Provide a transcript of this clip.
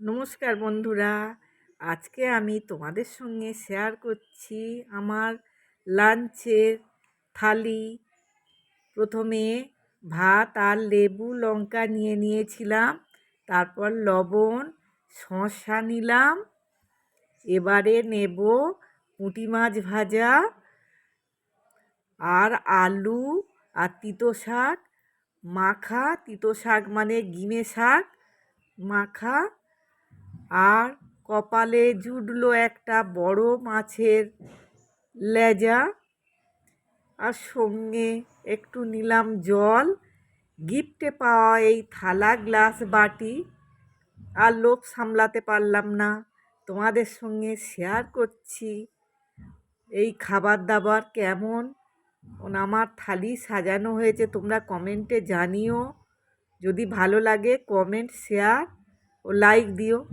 নমস্কার বন্ধুরা। আজকে আমি তোমাদের সঙ্গে শেয়ার করছি আমার লাঞ্চের থালি। প্রথমে ভাত আর লেবু, লঙ্কা নিয়ে নিয়েছিলাম, তারপর লবণ, শসা নিলাম। এবারে নেব পুঁটি মাছ ভাজা আর আলু আর তিতো শাক। মাখা, তিতো শাক মানে গিমে শাক। মাখা আর কপালে জুটলো একটা বড় মাছের লেজা। আর সঙ্গে একটু নিলাম জল। গিফটে পাওয়া এই থালা গ্লাস বাটি। আর লোভ সামলাতে পারলাম না। তোমাদের সঙ্গে শেয়ার করছি। এই খাবার দাবার কেমন আমার থালি সাজানো হয়েছে, তোমরা কমেন্টে জানিও। যদি ভালো লাগে কমেন্ট শেয়ার ও লাইক দিও।